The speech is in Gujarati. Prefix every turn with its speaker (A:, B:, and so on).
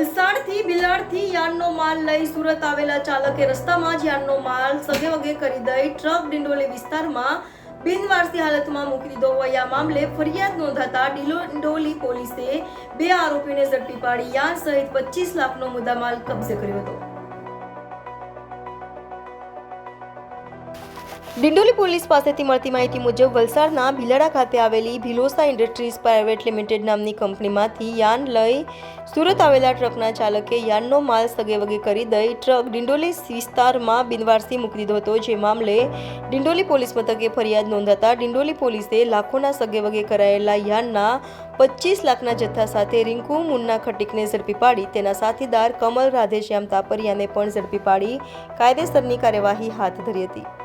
A: બિલાડથી બિલાડથી યાનનો માલ લઈ સુરત આવેલા ચાલકે રસ્તામાં જ યાનનો માલ સગે વગે કરી દઈ ટ્રક ડિંડોલી વિસ્તારમાં બિનવારસી હાલતમાં મૂકી દીધો હોય આ મામલે ફરિયાદ નોંધાતા ડિંડોલી પોલીસે બે આરોપીને ઝડપી પાડી. યાન સહિત પચીસ લાખનો મુદ્દામાલ કબજે કર્યો હતો. ડિંડોલી પોલીસ પાસેથી મળતી માહિતી મુજબ વલસાડના ભીલાડા ખાતે આવેલી ભીલોસા ઇન્ડસ્ટ્રીઝ પ્રાઇવેટ લિમિટેડ નામની કંપનીમાંથી યાન લઈ સુરત આવેલા ટ્રકના ચાલકે યાનનો માલ સગે વગે કરી દઈ ટ્રક ડિંડોલી વિસ્તારમાં બિનવારસી મૂકી દીધો હતો. જે મામલે ડિંડોલી પોલીસ મથકે ફરિયાદ નોંધાતા ડિંડોલી પોલીસે લાખોના સગેવગે કરાયેલા યાનના પચીસ લાખના જથ્થા સાથે રિંકુ મુન્ના ખટીકને ઝડપી પાડી, તેના સાથીદાર કમલ રાધેશ્યામ તાપરિયાને પણ ઝડપી પાડી કાયદેસરની કાર્યવાહી હાથ ધરી હતી.